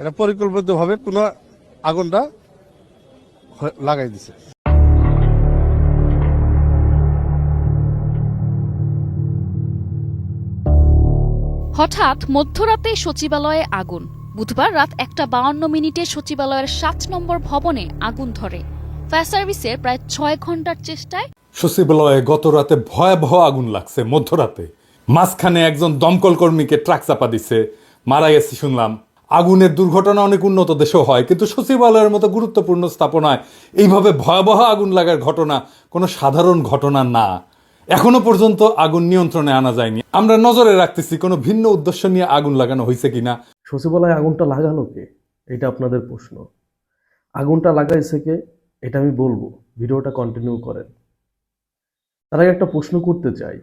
এটা পরিকল্পিতভাবে কোনো আগুনটা লাগাই দিছে। হঠাৎ মধ্যরাতে সচিবালয়ে আগুন। বুধবার রাত একটা বাউন্ন মিনিটে সচিবালয়ের সাত নম্বর ভবনে আগুন ধরে। ফায়ার সার্ভিসের প্রায় ছয় ঘণ্টার চেষ্টায় সচিবালয়ে গত রাতে ভয়াবহ আগুন লাগছে মধ্যরাতে। মাঝখানে একজন দমকল কর্মীকে ট্রাক চাপা দিছে। মারা গেছে শুনলাম আগুনের দুর্ঘটনা অনেক উন্নত দেশেও হয়, কিন্তু সচিবালয়ের মতো গুরুত্বপূর্ণ স্থাপনায় এইভাবে ভয়াবহ আগুন লাগার ঘটনা কোনো সাধারণ ঘটনা না। এখনও পর্যন্ত আগুন নিয়ন্ত্রণে আনা যায়নি। আমরা নজরে রাখতেছি কোনো ভিন্ন উদ্দেশ্য নিয়ে আগুন লাগানো হয়েছে কিনা। সচিবালয়ে আগুনটা লাগালো কে? এটা আপনাদের প্রশ্ন। আগুনটা লাগাইছে কে? এটা আমি বলব। ভিডিওটা কন্টিনিউ করেন। তার আগে একটা প্রশ্ন করতে চাই।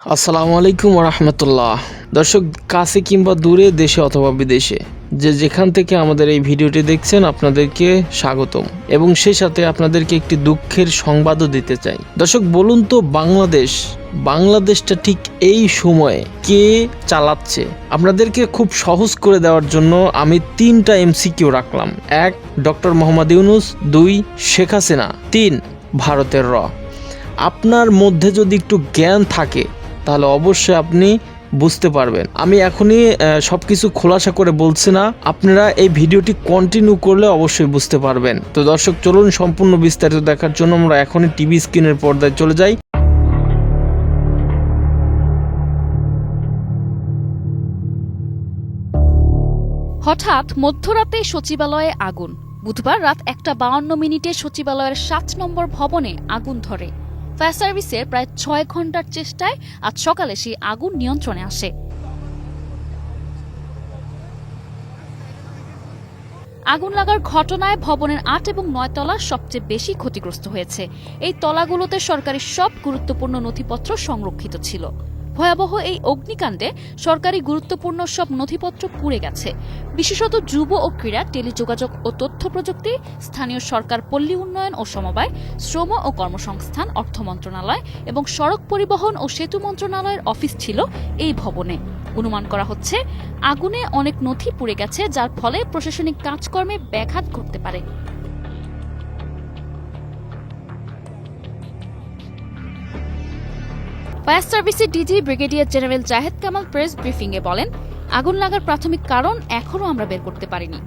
আসসালামু আলাইকুম রহমতুল্লাহ দর্শক, কাছে কিংবা দূরে, দেশে অথবা বিদেশে, যে যেখান থেকে আমাদের এই ভিডিওটি দেখছেন, আপনাদেরকে স্বাগতম। এবং সেই সাথে আপনাদেরকে একটি দুঃখের সংবাদও দিতে চাই। দর্শক, বলুন তো, বাংলাদেশ, বাংলাদেশটা ঠিক এই সময়ে কে চালাচ্ছে? আপনাদেরকে খুব সহজ করে দেওয়ার জন্য আমি তিনটা এমসিকিউ রাখলাম। এক, ডক্টর মোহাম্মদ ইউনুস। দুই, শেখ হাসিনা। তিন, ভারতের র। আপনার মধ্যে যদি একটু জ্ঞান থাকে তাহলে অবশ্যই আপনি বুঝতে পারবেন। আমি এখনই সব কিছু খোলাসা করে বলছি না, আপনারা এই ভিডিওটি কন্টিনিউ করলে অবশ্যই বুঝতে পারবেন। তো দর্শক, চলুন সম্পূর্ণ বিস্তারিত দেখার জন্য আমরা এখনই টিভি স্ক্রিনের পর্দায় চলে যাই। হঠাৎ মধ্যরাতে সচিবালয়ে আগুন। বুধবার রাত একটা বাউন্ন মিনিটে সচিবালয়ের সাত নম্বর ভবনে আগুন ধরে। ফায়ার সার্ভিসের প্রায় ছয় ঘণ্টার চেষ্টায় আজ সকালে সেই আগুন নিয়ন্ত্রণে আসে। আগুন লাগার ঘটনায় ভবনের আট এবং নয় তলা সবচেয়ে বেশি ক্ষতিগ্রস্ত হয়েছে। এই তলাগুলোতে সরকারি সব গুরুত্বপূর্ণ নথিপত্র সংরক্ষিত ছিল। ভয়াবহ এই অগ্নিকাণ্ডে সরকারি গুরুত্বপূর্ণ সব নথিপত্র পুড়ে গেছে। বিশেষত যুব ও ক্রীড়া, টেলিযোগাযোগ ও তথ্য প্রযুক্তি, স্থানীয় সরকার পল্লী উন্নয়ন ও সমবায়, শ্রম ও কর্মসংস্থান, অর্থ মন্ত্রণালয় এবং সড়ক পরিবহন ও সেতু মন্ত্রণালয়ের অফিস ছিল এই ভবনে। অনুমান করা হচ্ছে, আগুনে অনেক নথি পুড়ে গেছে, যার ফলে প্রশাসনিক কাজকর্মে ব্যাঘাত ঘটতে পারে। ফায়ার সার্ভিসের DG brigadier general Zahed Kamal press ব্রিফিংয়ে বলেন, আগুন লাগার প্রাথমিক কারণ এখনও আমরা বের করতে পারিনি।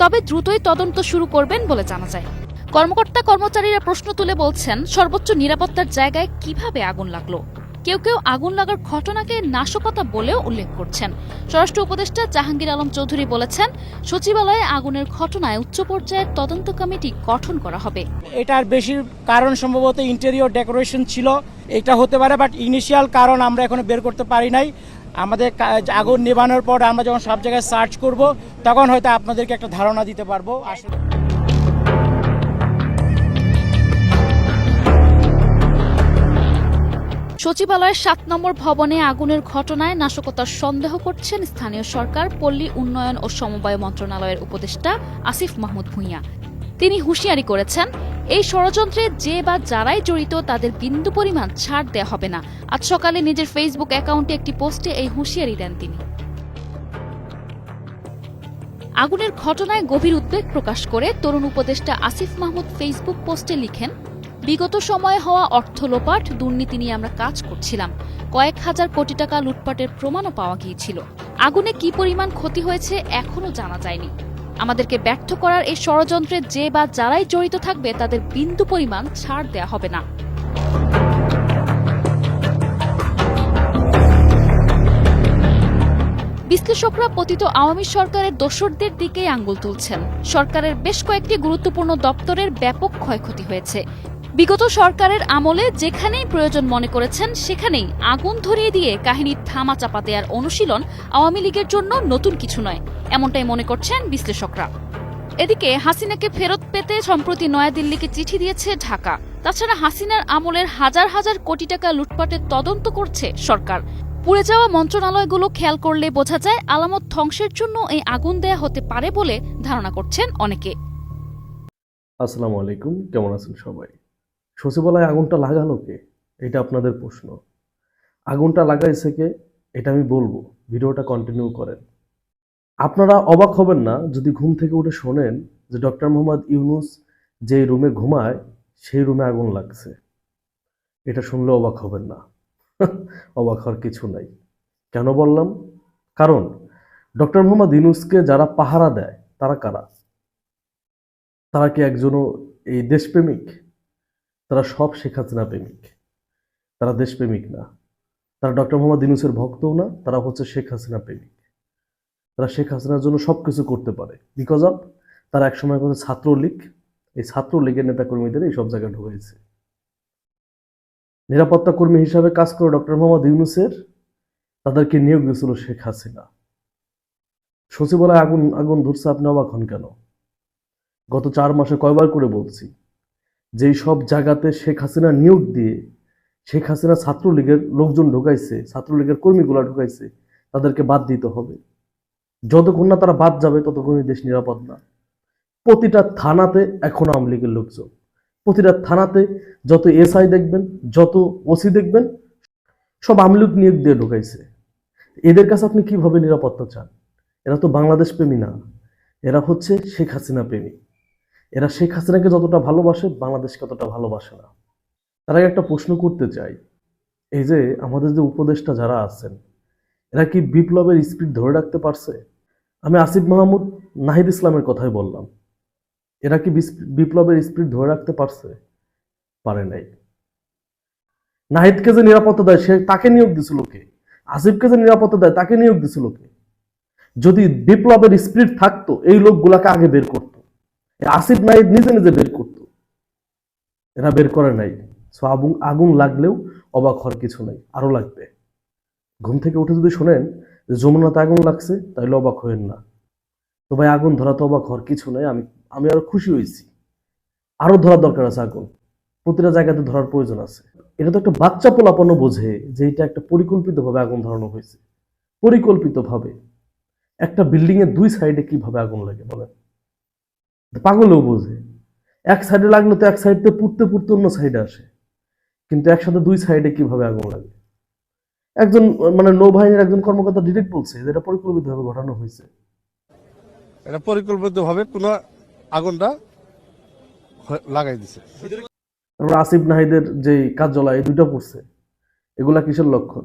তবে দ্রুতই তদন্ত শুরু করবেন বলে জানা যায়। কর্মকর্তা কর্মচারীরা প্রশ্ন তুলে বলছেন, সর্বোচ্চ নিরাপত্তার জায়গায় কীভাবে আগুন লাগল? কেউ কেউ আগুন লাগার ঘটনাকে নাশকতা বলেও উল্লেখ করছেন। স্বরাষ্ট্র উপদেষ্টা জাহাঙ্গীর আলম চৌধুরী বলেছেন, সচিবালয়ে আগুনের ঘটনায় উচ্চ পর্যায়ের তদন্ত কমিটি গঠন করা হবে। এটার বেশি কারণ সম্ভবত ইন্টেরিয়র ডেকোরেশন ছিল, এটা হতে পারে বাট ইনিশিয়াল কারণ আমরা এখনও বের করতে পারি নাই। আমাদের আগুন নেভানোর পর আমরা যখন সব জায়গায় সার্চ করব, তখন হয়তো আপনাদেরকে একটা ধারণা দিতে পারব। আসলে সচিবালয়ের সাত নম্বর ভবনে আগুনের ঘটনায় নাশকতার সন্দেহ করছেন স্থানীয় সরকার, পল্লী উন্নয়ন ও সমবায় মন্ত্রণালয়ের উপদেষ্টা আসিফ মাহমুদ ভূঁইয়া। তিনি হুঁশিয়ারি করেছেন, এই ষড়যন্ত্রে যে বা যারাই জড়িত তাদের বিন্দু পরিমাণ ছাড় দেওয়া হবে না। আজ সকালে নিজের ফেসবুক অ্যাকাউন্টে একটি পোস্টে এই হুঁশিয়ারি দেন তিনি। আগুনের ঘটনায় গভীর উদ্বেগ প্রকাশ করে তরুণ উপদেষ্টা আসিফ মাহমুদ ফেসবুক পোস্টে লিখেন বিগত সময়ে হওয়া অর্থ লোপাট দুর্নীতি নিয়ে আমরা কাজ করছিলাম। কয়েক হাজার কোটি টাকা লুটপাটের প্রমাণও পাওয়া গিয়েছিল। আগুনে কি পরিমাণ ক্ষতি হয়েছে এখনও জানা যায়নি। আমাদেরকে ব্যর্থ করার এই ষড়যন্ত্রে যে বা যারাই জড়িত থাকবে, তাদের বিন্দু পরিমাণ ছাড় দেয়া হবে না। বিশ্লেষকরা পতিত আওয়ামী সরকারের দোসরদের দিকেই আঙ্গুল তুলছেন। সরকারের বেশ কয়েকটি গুরুত্বপূর্ণ দপ্তরের ব্যাপক ক্ষয়ক্ষতি হয়েছে। বিগত সরকারের আমলে যেখানেই প্রয়োজন মনে করেছেন, সেখানেই আগুন ধরিয়ে দিয়ে কাহিনীর থামা চাপা দেওয়ার অনুশীলন আওয়ামী লীগের জন্য নতুন কিছু নয়, এমনটাই মনে করছেন বিশ্লেষকরা। এদিকে হাসিনাকে ফেরত পেতে সম্প্রতি নয়াদিল্লিকে চিঠি দিয়েছে ঢাকা। তাছাড়া হাসিনার আমলের হাজার হাজার কোটি টাকা লুটপাটের তদন্ত করছে সরকার। পুড়ে যাওয়া মন্ত্রণালয়গুলো খেয়াল করলে বোঝা যায় আলামত ধ্বংসের জন্য এই আগুন দেয়া হতে পারে বলে ধারণা করছেন অনেকে। আসসালামু আলাইকুম, কেমন আছেন সবাই? সচিবালয়ে আগুনটা লাগালো কে? এটা আপনাদের প্রশ্ন। আগুনটা লাগাইছে কে? এটা আমি বলব। ভিডিওটা কন্টিনিউ করেন। আপনারা অবাক হবেন না যদি ঘুম থেকে উঠে শোনেন যে ডক্টর মোহাম্মদ ইউনুস যে রুমে ঘুমায়, সেই রুমে আগুন লাগছে। এটা শুনলে অবাক হবেন না। অবাক হওয়ার কিছু নাই। কেন বললাম? কারণ ডক্টর মোহাম্মদ ইউনুসকে যারা পাহারা দেয়, তারা কারা? তারা কি একজনও এই দেশপ্রেমিক? তারা সব শেখ হাসিনা প্রেমিক। তারা দেশপ্রেমিক না। তারা ডক্টর মোহাম্মদ ইউনুসের ভক্তও না, তারা হচ্ছে শেখ হাসিনা প্রেমিক। তারা শেখ হাসিনার জন্য সব কিছু করতে পারে। বিকজ অফ তারা একসময় কথা ছাত্রলীগ, এই ছাত্রলীগের নেতাকর্মীদের এই সব জায়গায় ঢুকেছে। নিরাপত্তা কর্মী হিসাবে কাজ করে ডক্টর মোহাম্মদ ইউনুসের তাদেরকে নিয়োগ দিয়েছিল শেখ হাসিনা। সচিবালয়ে আগুন আগুন ধরছে, আপনি অবাক হন কেন? গত চার মাসে কয়বার করে বলছি যেই সব জায়গাতে শেখ হাসিনা নিয়োগ দিয়ে শেখ হাসিনা ছাত্রলীগের লোকজন ঢুকাইছে, ছাত্রলীগের কর্মীগুলা ঢুকাইছে, তাদেরকে বাদ দিতে হবে। যতক্ষণ না তারা বাদ যাবে, ততক্ষণই দেশ নিরাপদ না। প্রতিটা থানাতে এখন আওয়ামী লীগের লোকজন। প্রতিটা থানাতে যত এসআই দেখবেন, যত ওসি দেখবেন, সব আওয়ামী লীগ নিয়োগ দিয়ে ঢুকাইছে। এদের কাছে আপনি কীভাবে নিরাপত্তা চান? এরা তো বাংলাদেশ প্রেমী না। এরা হচ্ছে শেখ হাসিনা প্রেমী। এরা শেখ হাসিনাকে যতটা ভালোবাসে, বাংলাদেশকে ততটা ভালোবাসে না। তারা একটা প্রশ্ন করতে চাই। এই যে আমাদের যে উপদেষ্টা যারা আছেন, এরা কি বিপ্লবের স্পিড ধরে রাখতে পারছে? আমি আসিফ মাহমুদ নাহিদ ইসলামের কথাই বললাম। এরা কি বিপ্লবের স্পিড ধরে রাখতে পারছে? পারে নাই। নাহিদকে যে নিরাপত্তা দেয়, সে তাকে নিয়োগ দিছিল কে? আসিফকে যে নিরাপত্তা দেয়, তাকে নিয়োগ দিছিল কে? যদি বিপ্লবের স্পিড থাকতো, এই লোকগুলাকে আগে বের করতো। আসিফ নাহিদ নিজে নিজে বের করতো। এরা বের করে নাই। সো আগুন আগুন লাগলেও অবাক হওয়ার কিছু নাই, আরও লাগবে। ঘুম থেকে উঠে যদি শোনেন যে যমুনাতে আগুন লাগছে, তাহলে অবাক হবেন না। তো ভাই, আগুন ধরা তো অবাক হওয়ার কিছু নাই, আমি আমি আরও খুশি হয়েছি। আরও ধরার দরকার আছে আগুন। প্রতিটা জায়গাতে ধরার প্রয়োজন আছে। এটা তো একটা বাচ্চা পোলাপন্ন বোঝে যে এটা একটা পরিকল্পিতভাবে আগুন ধরানো হয়েছে। পরিকল্পিতভাবে। একটা বিল্ডিং এর দুই সাইডে কীভাবে আগুন লাগে বলেন? পাগলেও বোঝে। এক সাইডে লাগলে তো এক সাইড থেকে পুড়তে পুড়তে অন্য সাইডে আসে। কিন্তু একসাথে দুই সাইডে কীভাবে আগুন লাগে একজন মানে নৌবাহিনীর একজন কর্মকর্তা ডিরেক্ট বলছে যে এটা পরিকল্পিতভাবে ঘটানো হয়েছে। এটা পরিকল্পিতভাবে কোনো আগুনটা লাগাই দিছে। তারপর আসিফ নাহিদের যে কার্যালয় এই দুইটা পড়ছে। এগুলা কিসের লক্ষণ?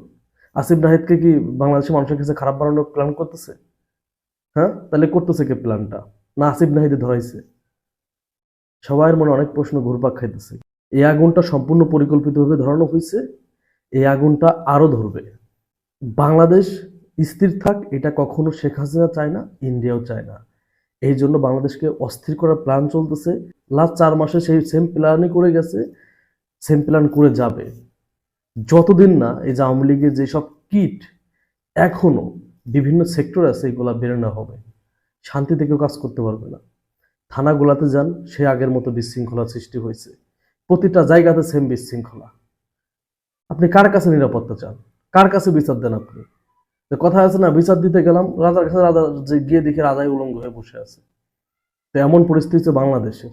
আসিফ নাহিদকে কি বাংলাদেশের মানুষের কাছে খারাপ বানানোর প্ল্যান করতেছে? হ্যাঁ? তাহলে করতেছে কে প্ল্যানটা না আসিফ নাহিদে ধরাইছে। সবার মনে অনেক প্রশ্ন ঘুরপাক খাইতেছে। এই আগুনটা সম্পূর্ণ পরিকল্পিতভাবে ধরানো হয়েছে এই আগুনটা আরও ধরবে। বাংলাদেশ স্থির থাক, এটা কখনো শেখ হাসিনা চায় না, ইন্ডিয়াও চায় না। এই জন্য বাংলাদেশকে অস্থির করার প্ল্যান চলতেছে। লাস্ট চার মাসে সেই সেম প্ল্যানই করে গেছে সেম প্ল্যান করে যাবে। যতদিন না এই যে আওয়ামী লীগের যেসব কিট, এখনও বিভিন্ন সেক্টর আছে, এগুলা বেরোনো হবে। শান্তি কেউ কাজ করতে পারবে না। থানাগুলাতে যান, সে আগের মতো বিশৃঙ্খলা সৃষ্টি হয়েছে। প্রতিটা জায়গাতে সেম বিশৃঙ্খলা। আপনি কার কাছে নিরাপত্তা চান? কার কাছে বিচার দেন আপনি? কথা আছে না, বিচার দিতে গেলাম, রাজার কাছে রাজা গিয়ে দেখে রাজাই উলঙ্গ হয়ে বসে আছে। তো এমন পরিস্থিতি বাংলাদেশের।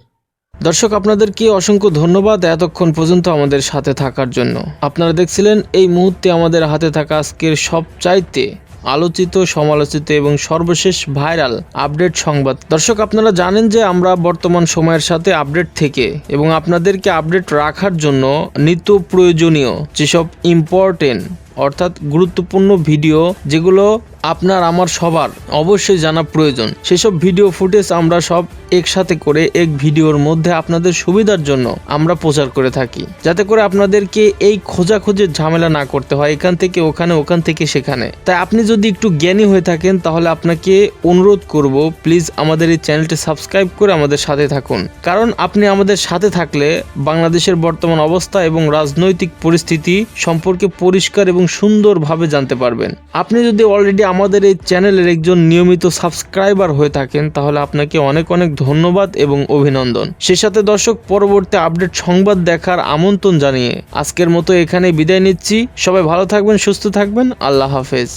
দর্শক, আপনাদেরকে অসংখ্য ধন্যবাদ এতক্ষণ পর্যন্ত আমাদের সাথে থাকার জন্য। আপনারা দেখছিলেন এই মুহূর্তে আমাদের হাতে থাকা আজকের সবচাইতে আলোচিত, সমালোচিত এবং সর্বশেষ ভাইরাল আপডেট সংবাদ। দর্শক, আপনারা জানেন যে আমরা বর্তমান সময়ের সাথে আপডেট থেকে এবং আপনাদেরকে আপডেট রাখার জন্য নিত্য প্রয়োজনীয় যেসব ইম্পর্টেন্ট অর্থাৎ গুরুত্বপূর্ণ ভিডিও যেগুলো আপনার, আমার, সবার অবশ্যই জানা প্রয়োজন। সেসব ভিডিও ফুটেজ আমরা সব একসাথে করে এক ভিডিওর মধ্যে আপনাদের সুবিধার জন্য আমরা প্রচার করে থাকি। যাতে করে আপনাদেরকে এই খোঁজাখুঁজির ঝামেলা না করতে হয়, এখান থেকে ওখানে, ওখান থেকে সেখানে। তাই আপনি যদি একটু জ্ঞানী হয়ে থাকেন, তাহলে আপনাকে অনুরোধ করব, প্লিজ আমাদের এই চ্যানেলটি সাবস্ক্রাইব করে আমাদের সাথে থাকুন। কারণ আপনি আমাদের সাথে থাকলে বাংলাদেশের বর্তমান অবস্থা এবং রাজনৈতিক পরিস্থিতি সম্পর্কে পরিষ্কার এবং সুন্দরভাবে জানতে পারবেন। আপনি যদি অলরেডি আমাদের এই চ্যানেলের একজন নিয়মিত সাবস্ক্রাইবার হয়ে থাকেন, তাহলে আপনাকে অনেক অনেক ধন্যবাদ এবং অভিনন্দন। সে সাথে দর্শক, পরবর্তী আপডেট সংবাদ দেখার আমন্ত্রণ জানিয়ে আজকের মতো এখানে বিদায় নিচ্ছি। সবাই ভালো থাকবেন, সুস্থ থাকবেন। আল্লাহ হাফেজ।